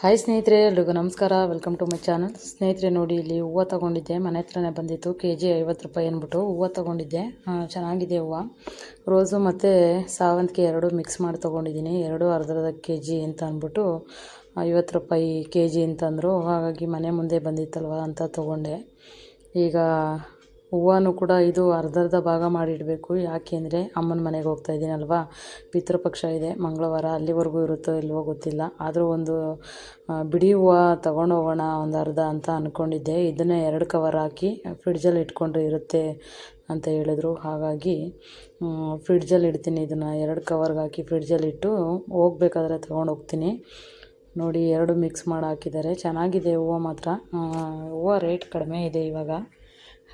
Hi ಸ್ನೇಹಿತರೆ, ಎಲ್ರಿಗೂ ನಮಸ್ಕಾರ. ವೆಲ್ಕಮ್ ಟು ಮೈ ಚಾನಲ್ ಸ್ನೇಹಿತರೆ, ನೋಡಿ, ಇಲ್ಲಿ ಹೂವು ತೊಗೊಂಡಿದ್ದೆ. ಮನೆ ಹತ್ರನೇ ಬಂದಿತ್ತು. ಕೆ ಜಿ ಐವತ್ತು ರೂಪಾಯಿ ಅಂದ್ಬಿಟ್ಟು ಹೂವು ತೊಗೊಂಡಿದ್ದೆ. ಚೆನ್ನಾಗಿದೆ ಹೂವು. ರೋಸು ಮತ್ತು ಸಾವಂತಿಗೆ ಎರಡು ಮಿಕ್ಸ್ ಮಾಡಿ ತೊಗೊಂಡಿದ್ದೀನಿ. ಎರಡು ಅರ್ಧದ ಅರ್ಧ ಕೆ ಜಿ ಅಂತ ಅಂದ್ಬಿಟ್ಟು ಐವತ್ತು ರೂಪಾಯಿ ಕೆ ಜಿ ಅಂತಂದರು ಹಾಗಾಗಿ ಮನೆ ಮುಂದೆ ಬಂದಿತ್ತಲ್ವ ಅಂತ ತೊಗೊಂಡೆ. ಈಗ ಹೂವನೂ ಕೂಡ ಇದು ಅರ್ಧ ಅರ್ಧ ಭಾಗ ಮಾಡಿಡಬೇಕು. ಯಾಕೆ ಅಂದರೆ ಅಮ್ಮನ ಮನೆಗೆ ಹೋಗ್ತಾ ಇದ್ದೀನಲ್ವಾ ಪಿತೃಪಕ್ಷ ಇದೆ. ಮಂಗಳವಾರ ಅಲ್ಲಿವರೆಗೂ ಇರುತ್ತೋ ಇಲ್ವೋ ಗೊತ್ತಿಲ್ಲ. ಆದರೂ ಒಂದು ಬಿಡಿ ಹೂವು ತಗೊಂಡು ಹೋಗೋಣ ಒಂದು ಅರ್ಧ ಅಂತ ಅಂದ್ಕೊಂಡಿದ್ದೆ ಇದನ್ನೇ ಎರಡು ಕವರ್ ಹಾಕಿ ಫ್ರಿಡ್ಜಲ್ಲಿ ಇಟ್ಕೊಂಡು ಇರುತ್ತೆ ಅಂತ ಹೇಳಿದ್ರು. ಹಾಗಾಗಿ ಫ್ರಿಡ್ಜಲ್ಲಿ ಇಡ್ತೀನಿ ಇದನ್ನು. ಎರಡು ಕವರ್ಗೆ ಹಾಕಿ ಫ್ರಿಡ್ಜಲ್ಲಿ ಇಟ್ಟು ಹೋಗ್ಬೇಕಾದ್ರೆ ತೊಗೊಂಡು ಹೋಗ್ತೀನಿ. ನೋಡಿ, ಎರಡು ಮಿಕ್ಸ್ ಮಾಡಿ ಹಾಕಿದ್ದಾರೆ. ಚೆನ್ನಾಗಿದೆ ಹೂವು ಮಾತ್ರ. ಹೂವು ರೇಟ್ ಕಡಿಮೆ ಇದೆ ಇವಾಗ.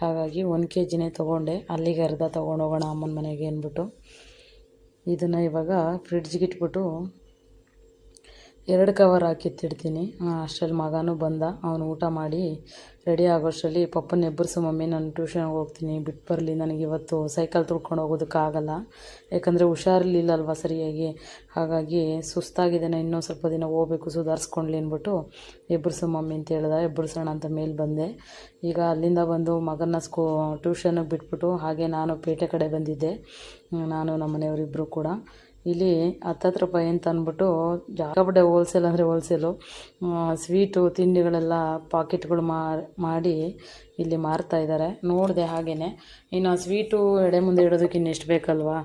ಹಾಗಾಗಿ ಒಂದು ಕೆ ಜಿನೇ ತೊಗೊಂಡೆ. ಅಲ್ಲಿಗೆ ಅರ್ಧ ತೊಗೊಂಡು ಹೋಗೋಣ ಅಮ್ಮನ ಮನೆಗೆ ಅಂದ್ಬಿಟ್ಟು. ಇದನ್ನು ಇವಾಗ ಫ್ರಿಡ್ಜ್ಗೆ ಇಟ್ಬಿಟ್ಟು ಎರಡು ಕವರ್ ಹಾಕಿತ್ತಿಡ್ತೀನಿ ಅಷ್ಟರಲ್ಲಿ ಮಗನೂ ಬಂದ. ಅವನು ಊಟ ಮಾಡಿ ರೆಡಿ ಆಗೋಷ್ಟರಲ್ಲಿ ಪಪ್ಪನ ಎಬ್ಬರಿಸು ಮಮ್ಮಿ, ನಾನು ಟ್ಯೂಷನ್ಗೆ ಹೋಗ್ತೀನಿ, ಬಿಟ್ಟು ಬರಲಿ, ನನಗೆ ಇವತ್ತು ಸೈಕಲ್ ತುಳ್ಕೊಂಡು ಹೋಗೋದಕ್ಕಾಗಲ್ಲ ಯಾಕಂದರೆ ಹುಷಾರಿರ್ಲಿಲ್ಲಲ್ವ ಸರಿಯಾಗಿ? ಹಾಗಾಗಿ ಸುಸ್ತಾಗಿದ್ದೇನೆ, ಇನ್ನೂ ಸ್ವಲ್ಪ ದಿನ ಹೋಗ್ಬೇಕು, ಸುಧಾರಿಸ್ಕೊಂಡ್ಲಿ ಅಂದ್ಬಿಟ್ಟು ಎಬ್ಬರಿಸು ಮಮ್ಮಿ ಅಂತ ಹೇಳ್ದೆ. ಎಬ್ಬರಿಸೋಣ ಅಂತ ಮೇಲೆ ಬಂದೆ. ಈಗ ಅಲ್ಲಿಂದ ಬಂದು ಮಗನ ಸ್ಕೂ, ಟ್ಯೂಷನ್ಗೆ ಬಿಟ್ಬಿಟ್ಟು ಹಾಗೆ ನಾನು ಪೇಟೆ ಕಡೆ ಬಂದಿದ್ದೆ. ನಾನು ನಮ್ಮ ಮನೆಯವರಿಬ್ಬರು ಕೂಡ. ಇಲ್ಲಿ ಹತ್ತತ್ತು ರೂಪಾಯಿ ಅಂತ ಅಂದ್ಬಿಟ್ಟು ಜಾಗಬಡ್ಡೆ ಹೋಲ್ಸೇಲ್ ಅಂದರೆ ಹೋಲ್ಸೇಲು ಸ್ವೀಟು ತಿಂಡಿಗಳೆಲ್ಲ ಪಾಕೆಟ್ಗಳು ಮಾಡಿ ಇಲ್ಲಿ ಮಾರ್ತಾ ಇದ್ದಾರೆ ನೋಡಿದೆ ಹಾಗೆಯೇ ಇನ್ನು ಸ್ವೀಟು ಎಡೆ ಮುಂದೆ ಇಡೋದಕ್ಕೆ ಇನ್ನೆಷ್ಟು ಬೇಕಲ್ವಾ?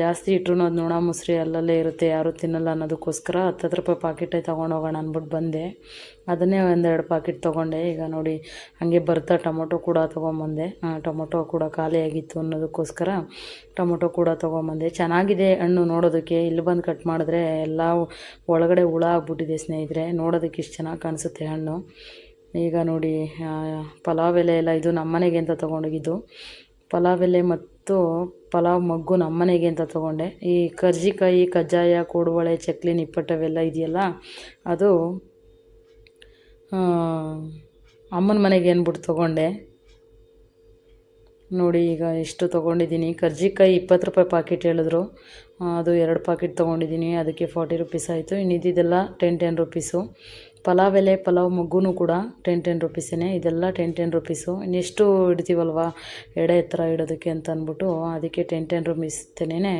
ಜಾಸ್ತಿ ಇಟ್ರು ಅದು ನೋಣ ಮುಸ್ರಿ ಅಲ್ಲಲ್ಲೇ ಇರುತ್ತೆ. ಯಾರೂ ತಿನ್ನಲ್ಲ ಅನ್ನೋದಕ್ಕೋಸ್ಕರ ಹತ್ತತ್ತು ರೂಪಾಯಿ ಪಾಕೆಟೇ ತೊಗೊಂಡು ಹೋಗೋಣ ಅಂದ್ಬಿಟ್ಟು ಬಂದೆ. ಅದನ್ನೇ ಒಂದೆರಡು ಪಾಕೆಟ್ ತೊಗೊಂಡೆ. ಈಗ ನೋಡಿ, ಹಾಗೆ ಬರ್ತಾ ಟೊಮೊಟೊ ಕೂಡ ತೊಗೊಂಬಂದೆ. ಟೊಮೊಟೊ ಕೂಡ ಖಾಲಿಯಾಗಿತ್ತು ಅನ್ನೋದಕ್ಕೋಸ್ಕರ ಟೊಮೊಟೊ ಕೂಡ ತೊಗೊಂಬಂದೆ. ಚೆನ್ನಾಗಿದೆ ಹಣ್ಣು ನೋಡೋದಕ್ಕೆ. ಇಲ್ಲಿ ಬಂದು ಕಟ್ ಮಾಡಿದ್ರೆ ಎಲ್ಲ ಒಳಗಡೆ ಹುಳ ಆಗ್ಬಿಟ್ಟಿದೆ ಸ್ನೇಹಿತರೆ. ನೋಡೋದಕ್ಕೆ ಇಷ್ಟು ಚೆನ್ನಾಗಿ ಕಾಣಿಸುತ್ತೆ ಹಣ್ಣು. ಈಗ ನೋಡಿ ಪಲಾವ್ ಎಲೆ ಎಲ್ಲ ಇದು ನಮ್ಮನೆಗೆ ಅಂತ ತೊಗೊಂಡೋಗಿದ್ದು. ಪಲಾವ್ ಎಲೆ ಮತ್ತು ಪಲಾವ್ ಮಗ್ಗು ನಮ್ಮನೆಗೆ ಅಂತ ತೊಗೊಂಡೆ. ಈ ಕರ್ಜಿಕಾಯಿ, ಕಜ್ಜಾಯ, ಕೋಡುಬಳೆ, ಚಕ್ಲಿ, ನಿಪ್ಪಟ್ಟವೆಲ್ಲ ಇದೆಯಲ್ಲ, ಅದು ಅಮ್ಮನ ಮನೆಗೆ ಅಂದ್ಬಿಟ್ಟು ತೊಗೊಂಡೆ. ನೋಡಿ, ಈಗ ಎಷ್ಟು ತೊಗೊಂಡಿದ್ದೀನಿ. ಕರ್ಜಿಕಾಯಿ ಇಪ್ಪತ್ತು ರೂಪಾಯಿ ಪಾಕೆಟ್ ಹೇಳಿದ್ರು. ಅದು ಎರಡು ಪಾಕೆಟ್ ತೊಗೊಂಡಿದ್ದೀನಿ. ಅದಕ್ಕೆ ಫಾರ್ಟಿ ರುಪೀಸ್ ಆಯಿತು. ಇನ್ನಿದ್ದೆಲ್ಲ ಟೆನ್ ಟೆನ್ ರುಪೀಸು ಪಲಾವ್ ಎಲೆ ಪಲಾವ್ ಮಗ್ಗೂ ಕೂಡ ಟೆನ್ ಟೆನ್ ರುಪೀಸೇ ಇದೆಲ್ಲ ಟೆನ್ ಟೆನ್ ರುಪೀಸು. ಇನ್ನೆಷ್ಟು ಇಡ್ತೀವಲ್ವ ಎಡೆ ಎತ್ತರ ಇಡೋದಕ್ಕೆ ಅಂತ ಅಂದ್ಬಿಟ್ಟು ಅದಕ್ಕೆ ಟೆನ್ ಟೆನ್ ರುಪೀಸ್ತೇನೆ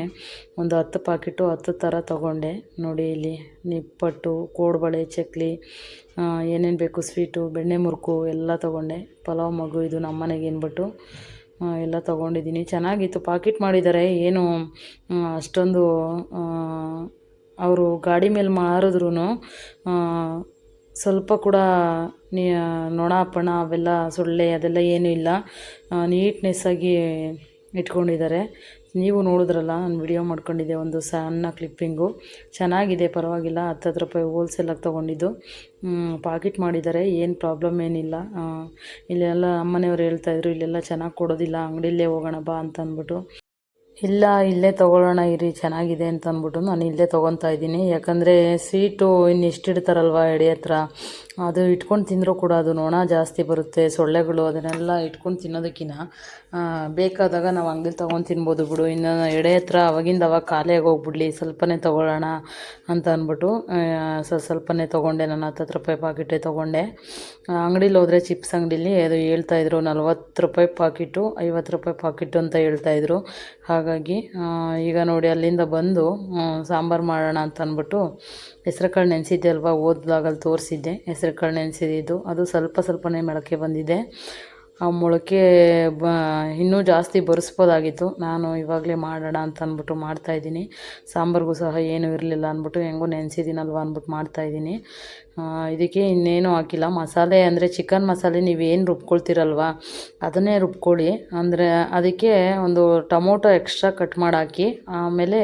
ಒಂದು ಹತ್ತು ಪಾಕೆಟು ಹತ್ತು ಥರ ತೊಗೊಂಡೆ. ನೋಡಿ ಇಲ್ಲಿ ನಿಪ್ಪಟ್ಟು ಕೋಡ್ಬಳೆ ಚಕ್ಲಿ ಏನೇನು ಬೇಕು ಸ್ವೀಟು ಬೆಣ್ಣೆ ಮುರುಕು ಎಲ್ಲ ತೊಗೊಂಡೆ. ಪಲಾವ್ ಮಗು ಇದು ನಮ್ಮನೆಗೆ ಅಂದ್ಬಿಟ್ಟು ಆ, ಎಲ್ಲ ತೊಗೊಂಡಿದ್ದೀನಿ. ಚೆನ್ನಾಗಿತ್ತು. ಪಾಕಿಟ್ ಮಾಡಿದ್ದಾರೆ. ಏನು ಅಷ್ಟೊಂದು ಅವರು ಗಾಡಿ ಮೇಲೆ ಮಾರಿದ್ರು ಸ್ವಲ್ಪ ಕೂಡ ನೀ ನೊಣ, ಪಣ ಅವೆಲ್ಲ ಸೊಳ್ಳೆ ಅದೆಲ್ಲ ಏನೂ ಇಲ್ಲ. ನೀಟ್ನೆಸ್ಸಾಗಿ ಇಟ್ಕೊಂಡಿದ್ದಾರೆ. ನೀವು ನೋಡಿದ್ರಲ್ಲ, ನಾನು ವಿಡಿಯೋ ಮಾಡ್ಕೊಂಡಿದ್ದೆ ಒಂದು ಸಣ್ಣ ಕ್ಲಿಪ್ಪಿಂಗು. ಚೆನ್ನಾಗಿದೆ, ಪರವಾಗಿಲ್ಲ ಹತ್ತತ್ತು ರೂಪಾಯಿ ಹೋಲ್ಸೇಲಾಗಿ ತೊಗೊಂಡಿದ್ದು. ಪಾಕಿಟ್ ಮಾಡಿದ್ದಾರೆ, ಏನು ಪ್ರಾಬ್ಲಮ್ ಏನಿಲ್ಲ. ಇಲ್ಲೆಲ್ಲ ನಮ್ಮನೆಯವ್ರು ಹೇಳ್ತಾಯಿದ್ರು ಇಲ್ಲೆಲ್ಲ ಚೆನ್ನಾಗಿ ಕೊಡೋದಿಲ್ಲ, ಅಂಗಡಿಯಲ್ಲೇ ಹೋಗೋಣ ಬಾ ಅಂತ ಅಂದ್ಬಿಟ್ಟು. ಇಲ್ಲ, ಇಲ್ಲೇ ತೊಗೊಳ್ಳೋಣ, ಇರಿ, ಚೆನ್ನಾಗಿದೆ ಅಂತ ಅಂದ್ಬಿಟ್ಟು ನಾನು ಇಲ್ಲೇ ತೊಗೊತಾ ಇದ್ದೀನಿ. ಯಾಕಂದರೆ ಸೀಟು ಇನ್ನು ಎಷ್ಟು ಇಡ್ತಾರಲ್ವ, ಎಡೆ ಹತ್ರ. ಅದು ಇಟ್ಕೊಂಡು ತಿಂದರೂ ಕೂಡ ಅದು ನೊಣ ಜಾಸ್ತಿ ಬರುತ್ತೆ, ಸೊಳ್ಳೆಗಳು ಅದನ್ನೆಲ್ಲ ಇಟ್ಕೊಂಡು ತಿನ್ನೋದಕ್ಕಿಂತ ಬೇಕಾದಾಗ ನಾವು ಅಂಗಡಿ ತೊಗೊಂಡು ತಿನ್ಬೋದು ಬಿಡು. ಇನ್ನು ಎಡೆ ಹತ್ರ ಅವಾಗಿಂದ ಅವಾಗ ಖಾಲಿಯಾಗಿ ಹೋಗ್ಬಿಡ್ಲಿ, ಸ್ವಲ್ಪನೇ ತೊಗೊಳ್ಳೋಣ ಅಂತ ಅಂದ್ಬಿಟ್ಟು ಸ್ವಲ್ಪನೇ ತೊಗೊಂಡೆ. ನಾನು ಹತ್ತತ್ತು ರೂಪಾಯಿ ಪಾಕಿಟೇ ತೊಗೊಂಡೆ. ಅಂಗಡೀಲಿ ಹೋದರೆ ಚಿಪ್ಸ್ ಅಂಗಡೀಲಿ ಅದು ಹೇಳ್ತಾಯಿದ್ರು ನಲ್ವತ್ತು ರೂಪಾಯಿ ಪಾಕಿಟು, ಐವತ್ತು ರೂಪಾಯಿ ಪಾಕಿಟು ಅಂತ ಹೇಳ್ತಾಯಿದ್ರು ಹಾಗಾಗಿ ಈಗ ನೋಡಿ ಅಲ್ಲಿಂದ ಬಂದು ಸಾಂಬಾರು ಮಾಡೋಣ ಅಂತ ಅಂದ್ಬಿಟ್ಟು ಹೆಸ್ರು ಕಾಳು ನೆನೆಸಿದ್ದೆ ಅಲ್ವಾ ಓದಿದಾಗಲ್ಲಿ ತೋರಿಸಿದ್ದೆ. ಕಾಳು ನೆನೆಸಿದ್ದು ಅದು ಸ್ವಲ್ಪ ಸ್ವಲ್ಪನೇ ಮೊಳಕೆ ಬಂದಿದೆ. ಆ ಮೊಳಕೆ ಬ, ಇನ್ನೂ ಜಾಸ್ತಿ ಬರೆಸ್ಬೋದಾಗಿತ್ತು. ನಾನು ಇವಾಗಲೇ ಮಾಡೋಣ ಅಂತ ಅಂದ್ಬಿಟ್ಟು ಮಾಡ್ತಾಯಿದ್ದೀನಿ ಸಾಂಬಾರಿಗೂ ಸಹ ಏನೂ ಇರಲಿಲ್ಲ ಅಂದ್ಬಿಟ್ಟು ಹೆಂಗೂ ನೆನೆಸಿದ್ದೀನಲ್ವ ಅಂದ್ಬಿಟ್ಟು ಮಾಡ್ತಾಯಿದ್ದೀನಿ ಇದಕ್ಕೆ ಇನ್ನೇನು ಹಾಕಿಲ್ಲ. ಮಸಾಲೆ ಅಂದರೆ ಚಿಕನ್ ಮಸಾಲೆ ನೀವೇನು ರುಬ್ಕೊಳ್ತೀರಲ್ವ, ಅದನ್ನೇ ರುಬ್ಕೊಳ್ಳಿ. ಅಂದರೆ ಅದಕ್ಕೆ ಒಂದು ಟೊಮೊಟೊ ಎಕ್ಸ್ಟ್ರಾ ಕಟ್ ಮಾಡಿ ಹಾಕಿ ಆಮೇಲೆ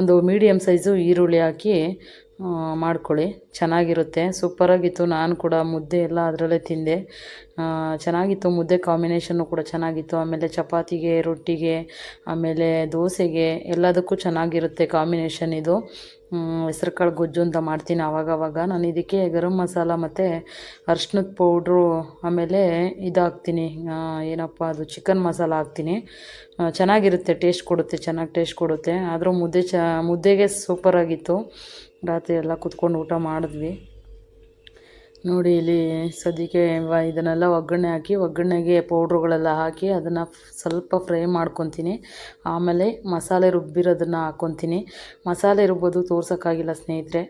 ಒಂದು ಮೀಡಿಯಮ್ ಸೈಜು ಈರುಳ್ಳಿ ಹಾಕಿ ಮಾಡ್ಕೊಳ್ಳಿ. ಚೆನ್ನಾಗಿರುತ್ತೆ. ಸೂಪರಾಗಿತ್ತು. ನಾನು ಕೂಡ ಮುದ್ದೆ ಎಲ್ಲ ಅದರಲ್ಲೇ ತಿಂದೆ. ಚೆನ್ನಾಗಿತ್ತು. ಮುದ್ದೆ ಕಾಂಬಿನೇಷನ್ನು ಕೂಡ ಚೆನ್ನಾಗಿತ್ತು. ಆಮೇಲೆ ಚಪಾತಿಗೆ, ರೊಟ್ಟಿಗೆ, ಆಮೇಲೆ ದೋಸೆಗೆ ಎಲ್ಲದಕ್ಕೂ ಚೆನ್ನಾಗಿರುತ್ತೆ ಕಾಂಬಿನೇಷನ್ ಇದು. ಹೆಸ್ರು ಕಾಳು ಗೊಜ್ಜು ಅಂತ ಮಾಡ್ತೀನಿ ಆವಾಗವಾಗ ನಾನು ಇದಕ್ಕೆ ಗರಂ ಮಸಾಲ ಮತ್ತು ಅರ್ಶಿನದ ಪೌಡ್ರು, ಆಮೇಲೆ ಇದು ಹಾಕ್ತೀನಿ ಏನಪ್ಪ ಅದು, ಚಿಕನ್ ಮಸಾಲ ಹಾಕ್ತೀನಿ. ಚೆನ್ನಾಗಿರುತ್ತೆ. ಟೇಸ್ಟ್ ಕೊಡುತ್ತೆ. ಚೆನ್ನಾಗಿ ಟೇಸ್ಟ್ ಕೊಡುತ್ತೆ. ಆದರೂ ಮುದ್ದೆ ಚ, ಮುದ್ದೆಗೆ ಸೂಪರಾಗಿತ್ತು. ರಾತ್ರಿ ಎಲ್ಲ ಕುತ್ಕೊಂಡು ಊಟ ಮಾಡಿದ್ವಿ. ನೋಡಿ ಇಲ್ಲಿ ಸದ್ಯಕ್ಕೆ ಇದನ್ನೆಲ್ಲ ಒಗ್ಗರಣೆ ಹಾಕಿ, ಒಗ್ಗರಣೆಗೆ ಪೌಡ್ರುಗಳೆಲ್ಲ ಹಾಕಿ ಅದನ್ನು ಸ್ವಲ್ಪ ಫ್ರೈ ಮಾಡ್ಕೊತೀನಿ. ಆಮೇಲೆ ಮಸಾಲೆ ರುಬ್ಬಿರೋದನ್ನು ಹಾಕ್ಕೊತೀನಿ ಮಸಾಲೆ ರುಬ್ಬೋದು ತೋರ್ಸೋಕ್ಕಾಗಿಲ್ಲ ಸ್ನೇಹಿತರೆ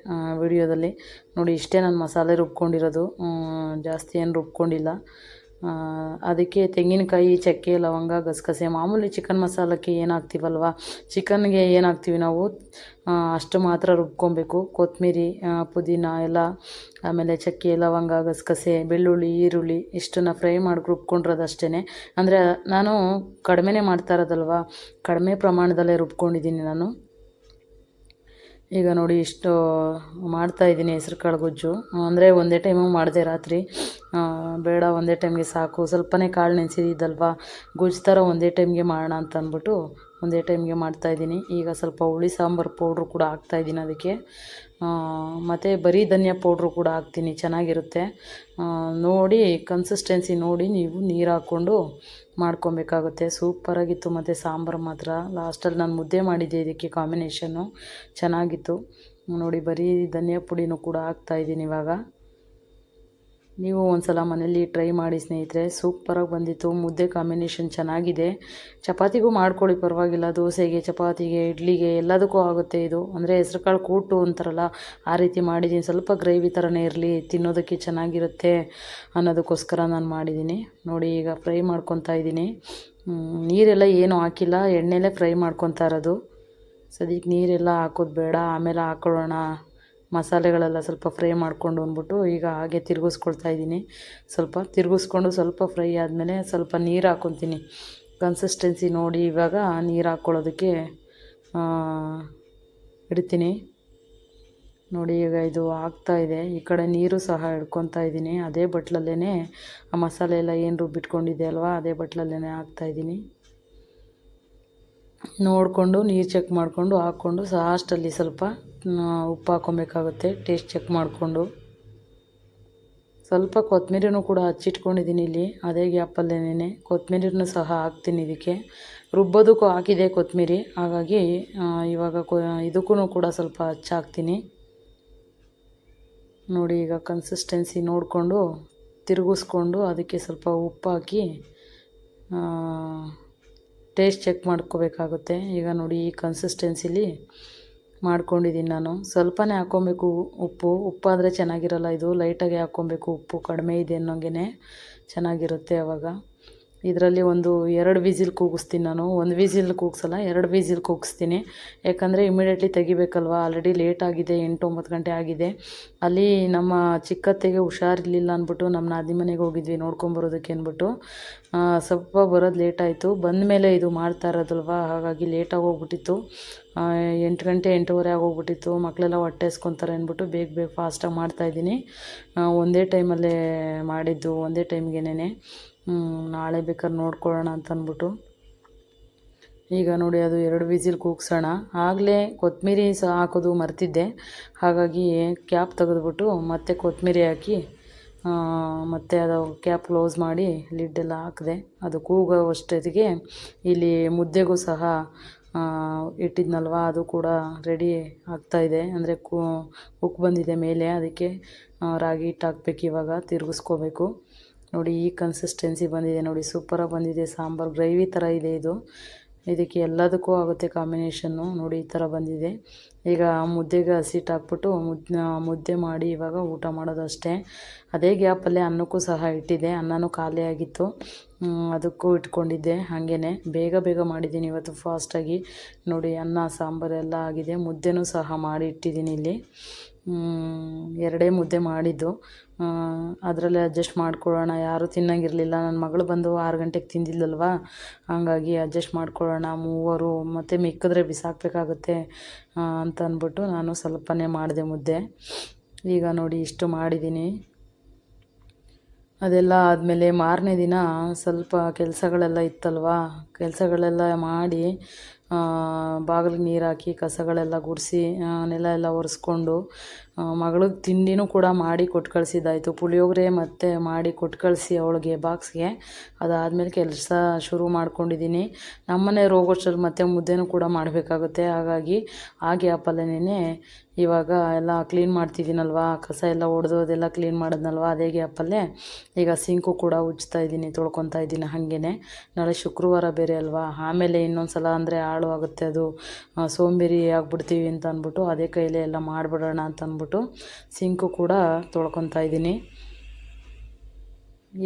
ವಿಡಿಯೋದಲ್ಲಿ. ನೋಡಿ ಇಷ್ಟೇ ನಾನು ಮಸಾಲೆ ರುಬ್ಕೊಂಡಿರೋದು. ಜಾಸ್ತಿ ಏನು ರುಬ್ಕೊಂಡಿಲ್ಲ. ಅದಕ್ಕೆ ತೆಂಗಿನಕಾಯಿ, ಚಕ್ಕೆ, ಲವಂಗ, ಗಸಗಸೆ, ಮಾಮೂಲಿ ಚಿಕನ್ ಮಸಾಲಕ್ಕೆ ಏನು ಹಾಕ್ತೀವಲ್ವ ಚಿಕನ್ಗೆ ಏನು ನಾವು? ಅಷ್ಟು ಮಾತ್ರ ರುಬ್ಕೊಬೇಕು. ಕೊತ್ತಂಬರಿ ಪುದೀನ ಎಲ್ಲ, ಆಮೇಲೆ ಚಕ್ಕೆ, ಲವಂಗ, ಗಸಗಸೆ, ಬೆಳ್ಳುಳ್ಳಿ, ಈರುಳ್ಳಿ ಇಷ್ಟನ್ನು ಫ್ರೈ ಮಾಡಿ ರುಬ್ಕೊಂಡಿರೋದು ಅಷ್ಟೇ ಅಂದರೆ ನಾನು ಕಡಿಮೆನೇ ಮಾಡ್ತಾ ಇರೋದಲ್ವ? ಕಡಿಮೆ ಪ್ರಮಾಣದಲ್ಲೇ ರುಬ್ಕೊಂಡಿದ್ದೀನಿ ನಾನು. ಈಗ ನೋಡಿ ಇಷ್ಟು ಮಾಡ್ತಾಯಿದ್ದೀನಿ ಹೆಸ್ರು ಕಾಳು ಗೊಜ್ಜು. ಅಂದರೆ ಒಂದೇ ಟೈಮಿಗೆ ಮಾಡಿದೆ ರಾತ್ರಿ. ಬೇಡ, ಒಂದೇ ಟೈಮ್ಗೆ ಸಾಕು. ಸ್ವಲ್ಪನೇ ಕಾಳು ನೆನೆಸಿದ್ದಲ್ವಾ ಗೊಜ್ಜು ಥರ ಒಂದೇ ಟೈಮ್ಗೆ ಮಾಡೋಣ ಅಂತ ಅಂದ್ಬಿಟ್ಟು ಒಂದೇ ಟೈಮ್ಗೆ ಮಾಡ್ತಾಯಿದ್ದೀನಿ ಈಗ ಸ್ವಲ್ಪ ಹುಳಿ ಸಾಂಬಾರು ಪೌಡ್ರು ಕೂಡ ಹಾಕ್ತಾಯಿದ್ದೀನಿ ಅದಕ್ಕೆ. ಮತ್ತು ಬರೀ ಧನಿಯಾ ಪೌಡ್ರು ಕೂಡ ಹಾಕ್ತೀನಿ, ಚೆನ್ನಾಗಿರುತ್ತೆ. ನೋಡಿ ಕನ್ಸಿಸ್ಟೆನ್ಸಿ ನೋಡಿ ನೀವು ನೀರು ಹಾಕ್ಕೊಂಡು ಮಾಡ್ಕೊಬೇಕಾಗುತ್ತೆ. ಸೂಪರಾಗಿತ್ತು ಮತ್ತು ಸಾಂಬಾರು ಮಾತ್ರ. ಲಾಸ್ಟಲ್ಲಿ ನಾನು ಮುದ್ದೆ ಮಾಡಿದ್ದೆ ಇದಕ್ಕೆ ಕಾಂಬಿನೇಷನ್ನು ಚೆನ್ನಾಗಿತ್ತು. ನೋಡಿ, ಬರೀ ಧನಿಯಾ ಪುಡಿನೂ ಕೂಡ ಹಾಕ್ತಾಯಿದ್ದೀನಿ ಇವಾಗ. ನೀವು ಒಂದು ಸಲ ಮನೇಲಿ ಟ್ರೈ ಮಾಡಿ ಸ್ನೇಹಿತರೆ ಸೂಪರಾಗಿ ಬಂದಿತ್ತು, ಮುದ್ದೆ ಕಾಂಬಿನೇಷನ್ ಚೆನ್ನಾಗಿದೆ. ಚಪಾತಿಗೂ ಮಾಡ್ಕೊಳ್ಳಿ ಪರವಾಗಿಲ್ಲ, ದೋಸೆಗೆ, ಚಪಾತಿಗೆ, ಇಡ್ಲಿಗೆ, ಎಲ್ಲದಕ್ಕೂ ಆಗುತ್ತೆ ಇದು. ಅಂದರೆ ಹೆಸರುಕಾಳು ಕೂಟು ಅಂತಾರಲ್ಲ, ಆ ರೀತಿ ಮಾಡಿದ್ದೀನಿ. ಸ್ವಲ್ಪ ಗ್ರೇವಿ ಥರನೇ ಇರಲಿ, ತಿನ್ನೋದಕ್ಕೆ ಚೆನ್ನಾಗಿರುತ್ತೆ ಅನ್ನೋದಕ್ಕೋಸ್ಕರ ನಾನು ಮಾಡಿದ್ದೀನಿ. ನೋಡಿ, ಈಗ ಫ್ರೈ ಮಾಡ್ಕೊತಾ ಇದ್ದೀನಿ. ನೀರೆಲ್ಲ ಏನೂ ಹಾಕಿಲ್ಲ, ಎಣ್ಣೆಲೇ ಫ್ರೈ ಮಾಡ್ಕೊತಾ ಇರೋದು. ಸದ್ಯಕ್ಕೆ ನೀರೆಲ್ಲ ಹಾಕೋದು ಬೇಡ, ಆಮೇಲೆ ಹಾಕೊಳ್ಳೋಣ. ಮಸಾಲೆಗಳೆಲ್ಲ ಸ್ವಲ್ಪ ಫ್ರೈ ಮಾಡ್ಕೊಂಡು ಅಂದ್ಬಿಟ್ಟು ಈಗ ಹಾಗೆ ತಿರುಗಿಸ್ಕೊಳ್ತಾ ಇದ್ದೀನಿ. ಸ್ವಲ್ಪ ತಿರುಗಿಸ್ಕೊಂಡು ಸ್ವಲ್ಪ ಫ್ರೈ ಆದಮೇಲೆ ಸ್ವಲ್ಪ ನೀರು ಹಾಕ್ಕೊತೀನಿ ಕನ್ಸಿಸ್ಟೆನ್ಸಿ ನೋಡಿ ಇವಾಗ ನೀರು ಹಾಕ್ಕೊಳ್ಳೋದಕ್ಕೆ ಇಡ್ತೀನಿ. ನೋಡಿ ಈಗ ಇದು ಆಗ್ತಾ ಇದೆ. ಈ ಕಡೆ ನೀರು ಸಹ ಹಿಡ್ಕೊತಾ ಇದ್ದೀನಿ. ಅದೇ ಬಟ್ಲಲ್ಲೇ ಆ ಮಸಾಲೆ ಎಲ್ಲ ಏನು ರುಬ್ಬಿಟ್ಕೊಂಡಿದೆ ಅಲ್ವಾ, ಅದೇ ಬಟ್ಲಲ್ಲೇ ಹಾಕ್ತಾಯಿದ್ದೀನಿ ನೋಡಿಕೊಂಡು ನೀರು ಚೆಕ್ ಮಾಡಿಕೊಂಡು ಹಾಕ್ಕೊಂಡು ಸಾಸ್ಟಲ್ಲಿ ಸ್ವಲ್ಪ ಉಪ್ಪು ಹಾಕ್ಕೊಬೇಕಾಗುತ್ತೆ ಟೇಸ್ಟ್ ಚೆಕ್ ಮಾಡಿಕೊಂಡು. ಸ್ವಲ್ಪ ಕೊತ್ತಂಬರಿನೂ ಕೂಡ ಹಚ್ಚಿಟ್ಕೊಂಡಿದ್ದೀನಿ ಇಲ್ಲಿ. ಅದೇ ಗ್ಯಾಪಲ್ಲೇನೆ ಕೊತ್ತಂಬರಿನೂ ಸಹ ಹಾಕ್ತೀನಿ ಇದಕ್ಕೆ. ರುಬ್ಬೋದಕ್ಕೂ ಹಾಕಿದೆ ಕೊತ್ತಂಬರಿ ಹಾಗಾಗಿ ಇವಾಗ ಕೊ ಇದಕ್ಕೂ ಕೂಡ ಸ್ವಲ್ಪ ಹಚ್ಚಾಕ್ತೀನಿ. ನೋಡಿ, ಈಗ ಕನ್ಸಿಸ್ಟೆನ್ಸಿ ನೋಡಿಕೊಂಡು ತಿರುಗಿಸ್ಕೊಂಡು ಅದಕ್ಕೆ ಸ್ವಲ್ಪ ಉಪ್ಪು ಹಾಕಿ ಟೇಸ್ಟ್ ಚೆಕ್ ಮಾಡ್ಕೋಬೇಕಾಗುತ್ತೆ. ಈಗ ನೋಡಿ ಈ ಕನ್ಸಿಸ್ಟೆನ್ಸಿಲಿ ಮಾಡ್ಕೊಂಡಿದ್ದೀನಿ ನಾನು. ಸ್ವಲ್ಪನೇ ಹಾಕ್ಕೊಬೇಕು ಉಪ್ಪು. ಉಪ್ಪಾದರೆ ಚೆನ್ನಾಗಿರಲ್ಲ ಇದು. ಲೈಟಾಗಿ ಹಾಕ್ಕೊಬೇಕು ಉಪ್ಪು. ಕಡಿಮೆ ಇದೆ ಅನ್ನೋಂಗೆ ಚೆನ್ನಾಗಿರುತ್ತೆ ಆವಾಗ ಇದರಲ್ಲಿ ಒಂದು ಎರಡು ವಿಸಿಲ್ ಕೂಗಿಸ್ತೀನಿ ನಾನು. ಒಂದು ವಿಸಿಲ್ ಕೂಗಿಸಲ್ಲ, ಎರಡು ವಿಸಿಲ್ ಕೂಗಿಸ್ತೀನಿ. ಯಾಕಂದರೆ ಇಮಿಡಿಯೇಟ್ಲಿ ತೆಗಿಬೇಕಲ್ವ? ಆಲ್ರೆಡಿ ಲೇಟ್ ಆಗಿದೆ, ಎಂಟು ಒಂಬತ್ತು ಗಂಟೆ ಆಗಿದೆ. ಅಲ್ಲಿ ನಮ್ಮ ಚಿಕ್ಕತ್ತೆಗೆ ಹುಷಾರಿರಲಿಲ್ಲ ಅಂದ್ಬಿಟ್ಟು ನಮ್ಮ ನಾದಿ ಮನೆಗೆ ಹೋಗಿದ್ವಿ ನೋಡ್ಕೊಂಬರೋದಕ್ಕೆ ಅಂದ್ಬಿಟ್ಟು. ಸ್ವಲ್ಪ ಬರೋದು ಲೇಟ್ ಆಯಿತು. ಬಂದ ಮೇಲೆ ಇದು ಮಾಡ್ತಾ ಇರೋದಲ್ವ? ಹಾಗಾಗಿ ಲೇಟಾಗಿ ಹೋಗ್ಬಿಟ್ಟಿತ್ತು. ಎಂಟು ಗಂಟೆ, ಎಂಟೂವರೆ ಆಗೋಗ್ಬಿಟ್ಟಿತ್ತು ಮಕ್ಕಳೆಲ್ಲ ಹೊಟ್ಟೆ ಹಸ್ಕೊತಾರೆ ಅಂದ್ಬಿಟ್ಟು ಬೇಗ ಬೇಗ ಫಾಸ್ಟಾಗಿ ಮಾಡ್ತಾಯಿದ್ದೀನಿ ಒಂದೇ ಟೈಮಲ್ಲೇ ಮಾಡಿದ್ದು, ಒಂದೇ ಟೈಮ್ಗೆನೇ ನಾಳೆ ಬೇಕಾದ್ರೆ ನೋಡ್ಕೊಳ್ಳೋಣ ಅಂತ ಅಂದ್ಬಿಟ್ಟು ಈಗ ನೋಡಿ, ಅದು ಎರಡು ವಿಸಿಲ್ ಕೂಗ್ಸೋಣ. ಆಗಲೇ ಕೊತ್ತಂಬರಿ ಸಹ ಹಾಕೋದು ಮರ್ತಿದ್ದೆ. ಹಾಗಾಗಿ ಕ್ಯಾಪ್ ತೆಗೆದುಬಿಟ್ಟು ಮತ್ತೆ ಕೊತ್ತಂಬರಿ ಹಾಕಿ ಮತ್ತೆ ಅದು ಕ್ಯಾಪ್ ಕ್ಲೋಸ್ ಮಾಡಿ ಲಿಡ್ಡೆಲ್ಲ ಹಾಕಿದೆ. ಅದು ಕೂಗೋವಷ್ಟೊತ್ತಿಗೆ ಇಲ್ಲಿ ಮುದ್ದೆಗೂ ಸಹ ಇಟ್ಟಿದ್ನಲ್ವ? ಅದು ಕೂಡ ರೆಡಿ ಆಗ್ತಾಯಿದೆ ಅಂದರೆ ಕುಕ್ ಬಂದಿದೆ ಮೇಲೆ. ಅದಕ್ಕೆ ರಾಗಿ ಹಿಟ್ಟು ಹಾಕ್ಬೇಕು ಇವಾಗ, ತಿರುಗಿಸ್ಕೋಬೇಕು. ನೋಡಿ ಈ ಕನ್ಸಿಸ್ಟೆನ್ಸಿ ಬಂದಿದೆ ನೋಡಿ ಸೂಪರಾಗಿ ಬಂದಿದೆ, ಸಾಂಬಾರು ಗ್ರೇವಿ ಥರ ಇದೆ ಇದು. ಇದಕ್ಕೆ ಎಲ್ಲದಕ್ಕೂ ಆಗುತ್ತೆ ಕಾಂಬಿನೇಷನ್ನು ನೋಡಿ ಈ ಥರ ಬಂದಿದೆ. ಈಗ ಮುದ್ದೆಗೆ ಹಸಿಟ್ಟು ಹಾಕ್ಬಿಟ್ಟು ಮುದ್ದೆ ಮುದ್ದೆ ಮಾಡಿ ಇವಾಗ ಊಟ ಮಾಡೋದು ಅಷ್ಟೇ. ಅದೇ ಗ್ಯಾಪಲ್ಲೇ ಅನ್ನಕ್ಕೂ ಸಹ ಇಟ್ಟಿದ್ದೆ ಅನ್ನನೂ ಖಾಲಿ ಆಗಿತ್ತು. ಅದಕ್ಕೂ ಇಟ್ಕೊಂಡಿದ್ದೆ ಹಾಗೇ ಬೇಗ ಬೇಗ ಮಾಡಿದ್ದೀನಿ ಇವತ್ತು ಫಾಸ್ಟಾಗಿ ನೋಡಿ ಅನ್ನ, ಸಾಂಬಾರು ಎಲ್ಲ ಆಗಿದೆ. ಮುದ್ದೆನೂ ಸಹ ಮಾಡಿ ಇಟ್ಟಿದ್ದೀನಿ ಇಲ್ಲಿ. ಎರಡೇ ಮುದ್ದೆ ಮಾಡಿದ್ದು. ಅದರಲ್ಲೇ ಅಡ್ಜಸ್ಟ್ ಮಾಡ್ಕೊಳ್ಳೋಣ. ಯಾರೂ ತಿನ್ನಂಗಿರಲಿಲ್ಲ. ನನ್ನ ಮಗಳು ಬಂದು ಆರು ಗಂಟೆಗೆ ತಿಂದಿಲ್ಲಲ್ವ ಹಾಗಾಗಿ ಅಡ್ಜಸ್ಟ್ ಮಾಡ್ಕೊಳ್ಳೋಣ. ಮೂವರು ಮತ್ತು ಮಿಕ್ಕಿದ್ರೆ ಬಿಸಾಕಬೇಕಾಗುತ್ತೆ ಅಂತ ಅಂದ್ಬಿಟ್ಟು ನಾನು ಸ್ವಲ್ಪನೇ ಮಾಡಿದೆ ಮುದ್ದೆ. ಈಗ ನೋಡಿ ಇಷ್ಟು ಮಾಡಿದ್ದೀನಿ. ಅದೆಲ್ಲ ಆದಮೇಲೆ ಮಾರನೇ ದಿನ ಸ್ವಲ್ಪ ಕೆಲಸಗಳೆಲ್ಲ ಇತ್ತಲ್ವಾ? ಕೆಲಸಗಳೆಲ್ಲ ಮಾಡಿ ಬಾಗಿಲಿಗೆ ನೀರು ಹಾಕಿ ಕಸಗಳೆಲ್ಲ ಗುಡಿಸಿ ನೆಲ ಎಲ್ಲ ಒರೆಸ್ಕೊಂಡು ಮಗಳಿಗೆ ತಿಂಡಿನೂ ಕೂಡ ಮಾಡಿ ಕೊಟ್ಟು ಕಳಿಸಿದ್ದಾಯಿತು ಪುಳಿಯೋಗರೆ ಮತ್ತು ಮಾಡಿ ಕೊಟ್ಟು ಕಳಿಸಿ ಅವಳಿಗೆ ಬಾಕ್ಸ್ಗೆ. ಅದಾದಮೇಲೆ ಕೆಲಸ ಶುರು ಮಾಡ್ಕೊಂಡಿದ್ದೀನಿ. ನಮ್ಮನೆ ರೋಗೋಷ್ಟಲ್ಲಿ ಮತ್ತೆ ಮುದ್ದೆನೂ ಕೂಡ ಮಾಡಬೇಕಾಗುತ್ತೆ. ಹಾಗಾಗಿ ಆ ಗ್ಯಾಪಲ್ಲೇ ಇವಾಗ ಎಲ್ಲ ಕ್ಲೀನ್ ಮಾಡ್ತಿದ್ದೀನಲ್ವ? ಕಸ ಎಲ್ಲ ಹೊಡೆದು ಅದೆಲ್ಲ ಕ್ಲೀನ್ ಮಾಡಿದ್ನಲ್ವ? ಅದೇ ಗ್ಯಾಪಲ್ಲೇ ಈಗ ಸಿಂಕು ಕೂಡ ಉಜ್ತಾ ಇದ್ದೀನಿ, ತೊಳ್ಕೊತಾ ಇದ್ದೀನಿ ಹಾಗೇ ನಾಳೆ ಶುಕ್ರವಾರ ಬೇರೆ ಅಲ್ವಾ? ಆಮೇಲೆ ಇನ್ನೊಂದು ಸಲ ಅಂದರೆ ಆಗುತ್ತೆ ಅದು. ಸೋಂಬೇರಿ ಆಗ್ಬಿಡ್ತೀವಿ ಅಂತ ಅಂದ್ಬಿಟ್ಟು ಅದೇ ಕೈಲೇ ಎಲ್ಲ ಮಾಡಿಬಿಡೋಣ ಅಂತ ಅಂದ್ಬಿಟ್ಟು ಸಿಂಕು ಕೂಡ ತೊಳ್ಕೊತಾ ಇದ್ದೀನಿ.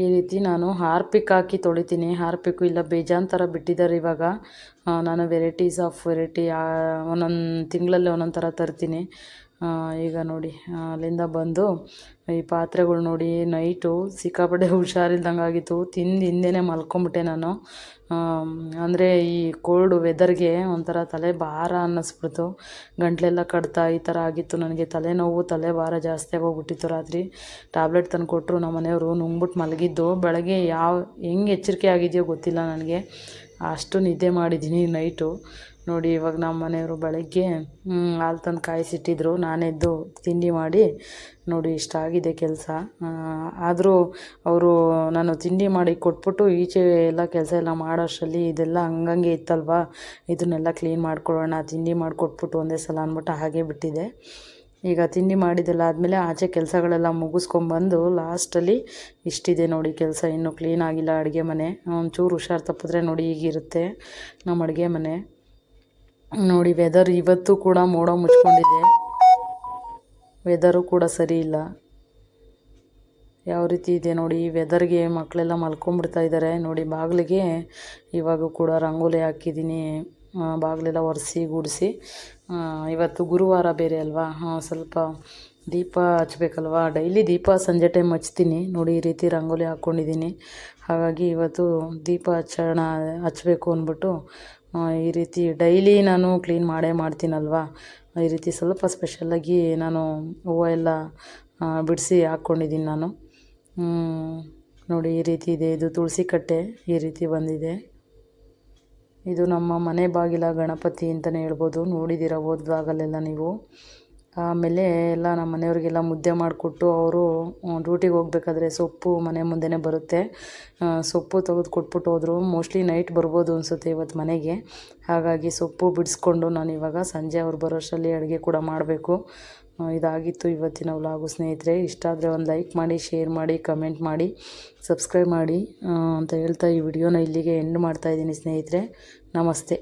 ಈ ರೀತಿ ನಾನು ಹಾರ್ಪಿಕ್ ಹಾಕಿ ತೊಳಿತೀನಿ. ಹಾರ್ಪಿಕ್ಕು ಇಲ್ಲ, ಬೇಜಾನ್ ಥರ ಬಿಟ್ಟಿದ್ದಾರೆ ಇವಾಗ. ನಾನು ವೆರೈಟೀಸ್ ಆಫ್ ವೆರೈಟಿ ಒಂದೊಂದು ತಿಂಗಳಲ್ಲಿ ಒಂದೊಂದು ಥರ ತರ್ತೀನಿ. ಈಗ ನೋಡಿ ಅಲ್ಲಿಂದ ಬಂದು ಈ ಪಾತ್ರೆಗಳು ನೋಡಿ, ನೈಟು ಸಿಕ್ಕಾಪಟ್ಟೆ ಹುಷಾರಿಲ್ದಂಗೆ ಆಗಿತ್ತು. ತಿಂದು ಹಿಂದೆನೇ ಮಲ್ಕೊಂಬಿಟ್ಟೆ ನಾನು. ಅಂದರೆ ಈ ಕೋಲ್ಡ್ ವೆದರ್ಗೆ ಒಂಥರ ತಲೆ ಭಾರ ಅನ್ನಿಸ್ಬಿಡ್ತು. ಗಂಟ್ಲೆಲ್ಲ ಕಡ್ತಾ ಈ ಥರ ಆಗಿತ್ತು. ನನಗೆ ತಲೆನೋವು, ತಲೆ ಭಾರ ಜಾಸ್ತಿ ಆಗೋಗ್ಬಿಟ್ಟಿತ್ತು ರಾತ್ರಿ. ಟ್ಯಾಬ್ಲೆಟ್ ತಂದು ಕೊಟ್ಟರು ನಮ್ಮ ಮನೆಯವರು ನುಂಗ್ಬಿಟ್ಟು ಮಲಗಿದ್ದು. ಬೆಳಗ್ಗೆ ಯಾವ, ಹೆಂಗೆ ಎಚ್ಚರಿಕೆ ಆಗಿದೆಯೋ ಗೊತ್ತಿಲ್ಲ ನನಗೆ. ಅಷ್ಟು ನಿದ್ದೆ ಮಾಡಿದ್ದೀನಿ ನೈಟು. ನೋಡಿ, ಇವಾಗ ನಮ್ಮ ಮನೆಯವರು ಬೆಳಗ್ಗೆ ಹಾಲು ತಂದು ಕಾಯಿಸಿಟ್ಟಿದ್ರು. ನಾನೆದ್ದು ತಿಂಡಿ ಮಾಡಿ, ನೋಡಿ, ಇಷ್ಟಾಗಿದೆ ಕೆಲಸ. ಆದರೂ ಅವರು ನಾನು ತಿಂಡಿ ಮಾಡಿ ಕೊಟ್ಬಿಟ್ಟು ಈಚೆ ಎಲ್ಲ ಕೆಲಸ ಎಲ್ಲ ಮಾಡೋಷ್ಟರಲ್ಲಿ ಇದೆಲ್ಲ ಹಂಗಂಗೆ ಇತ್ತಲ್ವಾ? ಇದನ್ನೆಲ್ಲ ಕ್ಲೀನ್ ಮಾಡ್ಕೊಳ್ಳೋಣ, ತಿಂಡಿ ಮಾಡಿ ಕೊಟ್ಬಿಟ್ಟು ಒಂದೇ ಸಲ ಅಂದ್ಬಿಟ್ಟು ಹಾಗೆ ಬಿಟ್ಟಿದೆ. ಈಗ ತಿಂಡಿ ಮಾಡಿದೆಲ್ಲ ಆದಮೇಲೆ ಆಚೆ ಕೆಲಸಗಳೆಲ್ಲ ಮುಗಿಸ್ಕೊಂಬಂದು ಲಾಸ್ಟಲ್ಲಿ ಇಷ್ಟಿದೆ ನೋಡಿ ಕೆಲಸ. ಇನ್ನೂ ಕ್ಲೀನ್ ಆಗಿಲ್ಲ ಅಡುಗೆ ಮನೆ. ಒಂಚೂರು ಹುಷಾರು ತಪ್ಪಿದ್ರೆ ನೋಡಿ ಈಗಿರುತ್ತೆ ನಮ್ಮ ಅಡುಗೆ ಮನೆ. ನೋಡಿ ವೆದರ್ ಇವತ್ತು ಕೂಡ ಮೋಡ ಮುಚ್ಕೊಂಡಿದೆ. ವೆದರು ಕೂಡ ಸರಿ ಇಲ್ಲ. ಯಾವ ರೀತಿ ಇದೆ ನೋಡಿ ಈ ವೆದರ್ಗೆ ಮಕ್ಕಳೆಲ್ಲ ಮಲ್ಕೊಂಬಿಡ್ತಾ ಇದ್ದಾರೆ ನೋಡಿ, ಬಾಗಿಲಿಗೆ ಇವಾಗ ಕೂಡ ರಂಗೋಲಿ ಹಾಕಿದ್ದೀನಿ. ಬಾಗಿಲೆಲ್ಲ ಒರೆಸಿ, ಗುಡಿಸಿ. ಇವತ್ತು ಗುರುವಾರ ಬೇರೆ ಅಲ್ವಾ? ಹಾಂ ಸ್ವಲ್ಪ ದೀಪ ಹಚ್ಬೇಕಲ್ವಾ? ಡೈಲಿ ದೀಪ ಸಂಜೆ ಟೈಮ್ ಹಚ್ತೀನಿ. ನೋಡಿ, ಈ ರೀತಿ ರಂಗೋಲಿ ಹಾಕ್ಕೊಂಡಿದ್ದೀನಿ ಹಾಗಾಗಿ ಇವತ್ತು ದೀಪ ಹಚ್ಚೋಣ ಹಚ್ಚಬೇಕು ಅಂದ್ಬಿಟ್ಟು ಈ ರೀತಿ ಡೈಲಿ ನಾನು ಕ್ಲೀನ್ ಮಾಡೇ ಮಾಡ್ತೀನಲ್ವಾ? ಈ ರೀತಿ ಸ್ವಲ್ಪ ಸ್ಪೆಷಲ್ಲಾಗಿ ನಾನು ಹೂವು ಎಲ್ಲ ಬಿಡಿಸಿ ಹಾಕ್ಕೊಂಡಿದ್ದೀನಿ ನಾನು. ನೋಡಿ ಈ ರೀತಿ ಇದೆ. ಇದು ತುಳಸಿ ಕಟ್ಟೆ ಈ ರೀತಿ ಬಂದಿದೆ. ಇದು ನಮ್ಮ ಮನೆ ಬಾಗಿಲ ಗಣಪತಿ ಅಂತಲೇ ಹೇಳ್ಬೋದು. ನೋಡಿದ್ದೀರ ಹೋದಾಗಲೆಲ್ಲ ನೀವು? ಆಮೇಲೆ ಎಲ್ಲ ನಮ್ಮ ಮನೆಯವ್ರಿಗೆಲ್ಲ ಮುದ್ದೆ ಮಾಡಿಕೊಟ್ಟು ಅವರು ಡ್ಯೂಟಿಗೆ ಹೋಗ್ಬೇಕಾದ್ರೆ ಸೊಪ್ಪು ಮನೆ ಮುಂದೆನೇ ಬರುತ್ತೆ. ಸೊಪ್ಪು ತೆಗೆದು ಕೊಟ್ಬಿಟ್ಟು ಹೋದರು. ಮೋಸ್ಟ್ಲಿ ನೈಟ್ ಬರ್ಬೋದು ಅನಿಸುತ್ತೆ ಇವತ್ತು ಮನೆಗೆ. ಹಾಗಾಗಿ ಸೊಪ್ಪು ಬಿಡಿಸ್ಕೊಂಡು ನಾನು ಇವಾಗ ಸಂಜೆ ಅವ್ರು ಬರೋಷ್ಟರಲ್ಲಿ ಅಡುಗೆ ಕೂಡ ಮಾಡಬೇಕು. ಇದಾಗಿತ್ತು ಇವತ್ತಿನ ವ್ಲಾಗು ಸ್ನೇಹಿತರೆ, ಇಷ್ಟ ಆದರೆ ಒಂದು ಲೈಕ್ ಮಾಡಿ ಶೇರ್ ಮಾಡಿ ಕಮೆಂಟ್ ಮಾಡಿ ಸಬ್ಸ್ಕ್ರೈಬ್ ಮಾಡಿ ಅಂತ ಹೇಳ್ತಾ ಈ ವಿಡಿಯೋನ ಇಲ್ಲಿಗೆ ಎಂಡ್ ಮಾಡ್ತಾಯಿದ್ದೀನಿ ಸ್ನೇಹಿತರೆ. ನಮಸ್ತೆ.